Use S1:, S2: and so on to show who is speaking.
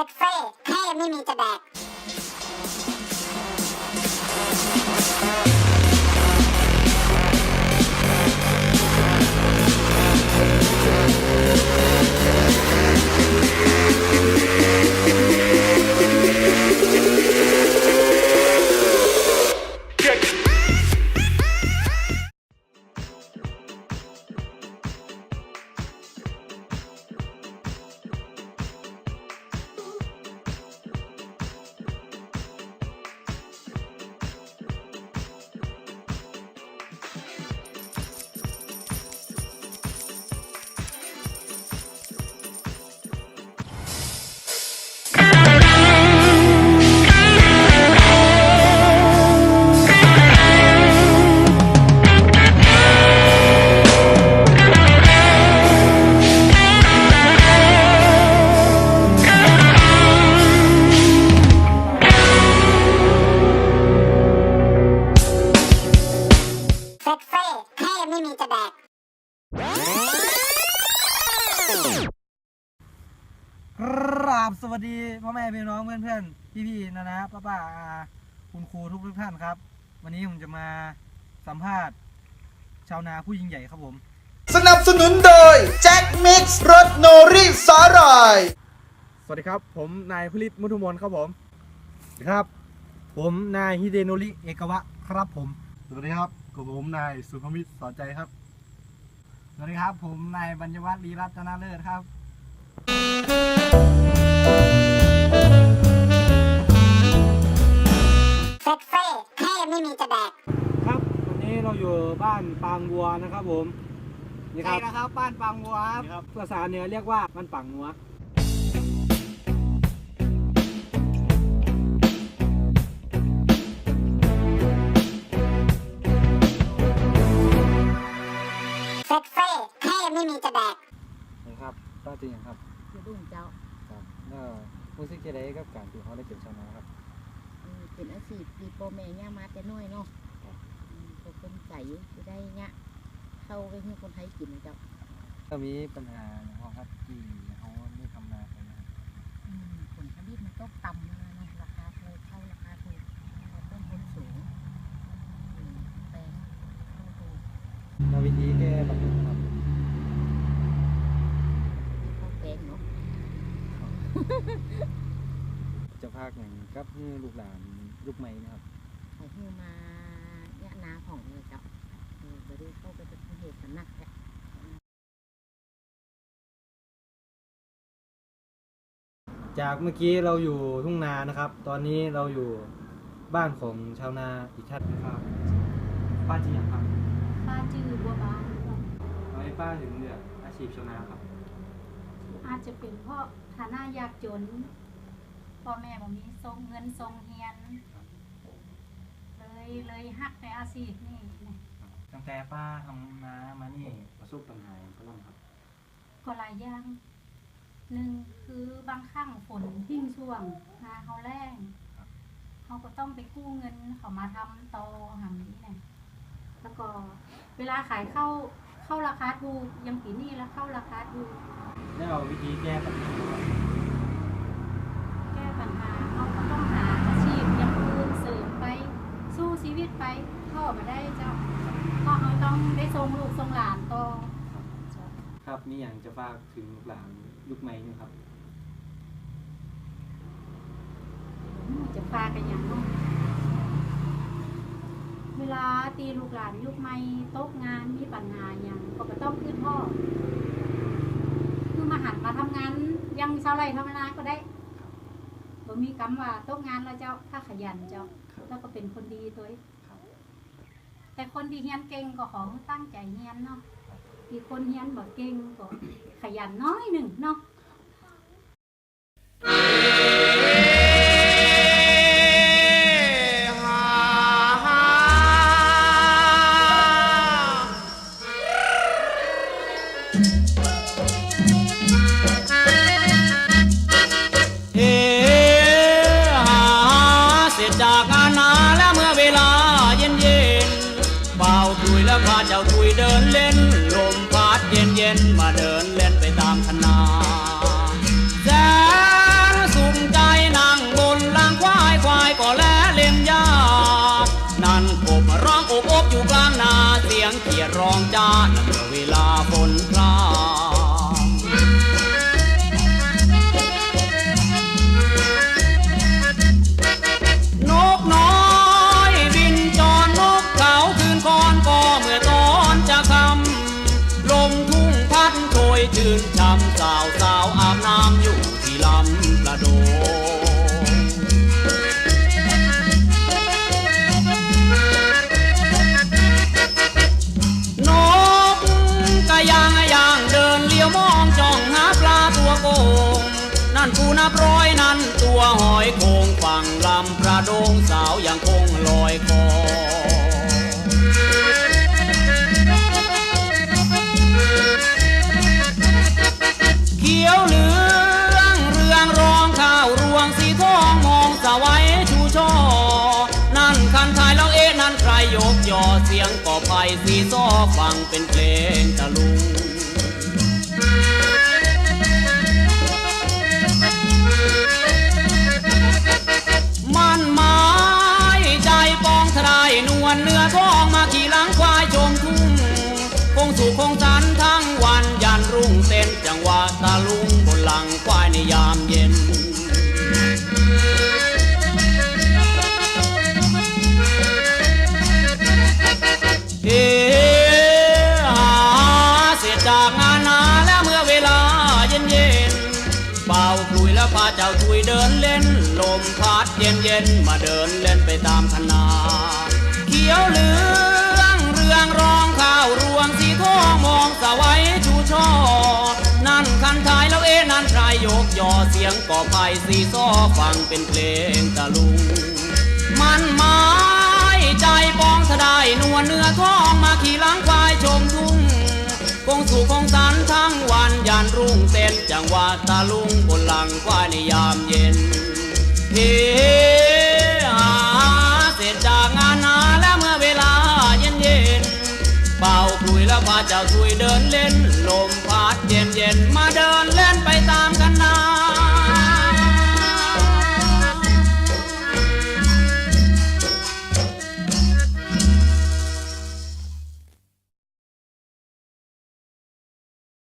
S1: เซ็ตเฟ่เท่ไม่มีจะแดกเค
S2: รับสวัสดีพ่อแม่พี่น้องเพื่อนเพื่อนพี่พี่ๆนะนะป้าป้าอาคุณครูทุกทุกท่านครับ วันนี้ผมจะมาสัมภาษณ์ ชาวนาผู้ยิ่งใหญ่ครับผม
S3: สนับสนุนโดยแจ็คมิกซ์รสโนริสาหร่าย
S2: สวัสดีครับ ผมนายพลิตมุทุมนครับผมสวัสดีครับ ผมนายฮิเดโนริเอกวะครับผม
S4: สวัสดีครับกับผมนายสุภมิตรสอนใจครับ
S2: ส วัสดีครับ ผมนายบรรยวัฒน์ลีรัตนาเลิศครับ
S1: เซ็ตเฟ่เท่ไม่มีจะแดก
S2: ครับวันนี้เราอยู่บ้านปางวัวนะครับผมนี่ครับ
S5: ใช่นะครับบ้านปางวัวครับ
S2: ครับภาษาเหนือเรียกว่าบ้านปางงัว
S1: เซ็ตเฟ่เท่ไม่มีจะแดก
S2: นะครับต้าจริงครับ
S5: อยู่ดุ่งเจ้า
S2: ครับก็รู้สึกจะได้กับการที่เขาได้เป็นชาวนาครับ
S5: เออเป็นอาชีพที่พ่อแม่ย่ามาแต่น้อยเนาะอืมก็เป็นใจที่ได้เนี่ยเข้าไปให้คนไทยกินนะเจ้า
S2: ก็มีปัญหาของครับที่เขาไม่ทำนากันนะครับ
S5: อืมผลผลิตมันตกต่ำมาเนาะราคาเลยเข้าราคาถูกแล้วต้นทุนสูงอืมแปลงเข้าถูก
S2: แล้ ววิธีแก้ปัญหาครับ
S5: เข้าแปลงเนาะ
S2: จะพากอย่างกับให้ลูกหลานยุคใหม่นะครับ
S5: ให้ฮือมาเนี่ยนาของเลยเจ้าเออบ่ได้เข้าไปเป็นเหตุกันหนักแหละ
S2: จากเมื่อกี้เราอยู่ทุ่งนานะครับ ตอนนี้เราอยู่บ้านของชาวนาอีกท่านนะครับป้าจริงอย่างครับ
S6: ป้าจือบัวบาน
S2: ทำไมป้าถึงเลือกอาชีพชาวนาครับ
S6: อาจจะเป็นเพราะฐานะยากจนพ่อแม่บ่มีทรงเงินทรงเฮียน เลยเลยฮักในอาชีพนี่นะ
S2: ตั้งแต่ป้าทำนามานี่ประสบปัญหาก็ต้องครับ
S6: ก็หลายอย่างหนึ่งคือบางครั้งฝนทิ้งช่วงนาเขาแรงเขาก็ต้องไปกู้เงินเขามาทำโตอหางนี้นะแล้วก็ เวลาขายเข้าเข้าราคาถูกอยังปีนี้แล้วเข้าราคาถูก
S2: แล้ววิธีแก้ปัญหาครับ
S6: แก้ปัญหาเขาก็ต้องหาอาชีพอย่างอื่นเสริมไปสู้ชีวิตไปท่อมาได้เจ้าเพราะเขาต้องได้ทรงลูกทรงหลานต่อเจ้า
S2: ครับมีอย่างจะฝากถึงลูกหลานยุคใหม่นี่ครับ
S6: อืมจะพากันอย่างนู้นเว ลาตีลูกหลานยุคใหม่ตกงานมีปัญหาอย่างก็ก็ต้องขึ้นท่อคือมาหันมาทำงานอยังชาวไร่ทำนาก็ได้บ่มีคำว่าตกงานแล้วเจ้าถ้าขยันเจ้าแล้วก็เป็นคนดีตัวเอง
S2: ครับ
S6: แต่คนที่เฮียนเก่งก็ขอให้ตั้งใจเฮียนเนาะที่คนเฮียนบ่เก่งก็ขยันน้อยหนึ่งเนาะ
S7: จากงานาและเมื่อเวลาเย็นเย็นเบาถุยแล้วพาเจ้าคุยเดินเล่น ลมพัดเย็นเย็นมาเดินเล่นไปตามคนาแสนสุ่มใจนั่งบนลางควายควายก็แลเล่นยานั่นผมร้องอบอบอยู่กลางนาเสียงเขียร้องจ้า ดงสาวยังคงลอยคอเขียวเหลืองเรืองรองข้าวรวงสีทองมองสวัยชูช่อนั่นคันทายแล้วเอ๊ะนั่นใครยกยอเสียงก่อไฟสีซ้อฟังเป็นเพลงตะลุง จังหวะตาลุงบนหลังควายในยามเย็นเอหาเสร็จจากงานนาแล้วเมื่อเวลาเย็นเย็นเป่าคลุยแล้วพาเจ้าทุยเดินเล่น ลมพัดเย็นเย็นมาเดินเล่นไปตามคณาเขียวเหลืองเรืองรองข้าวรวงสีทองมองสวัยชูช่อ นั่นคันทายแล้วเอนั่นใครยกยอเสียงก่อไผ่สีซ้อฟังเป็นเพลงตะลุง มันหมายใจปองสะได้นวลเนื้อทองมาขี่หลังควายชมทุ่งคงสู่คงสันทั้งวันยันรุ่งเต้นจังหวะตาลุงบนหลังควายในยามเย็นเฮหาเสร็จจากงานนาแล้วเมื่อเวลาเย็นเย็นเป่าคุยแล้วพาเจ้าทุยเดินเล่นลมพัดเย็นเย็นมาเดิน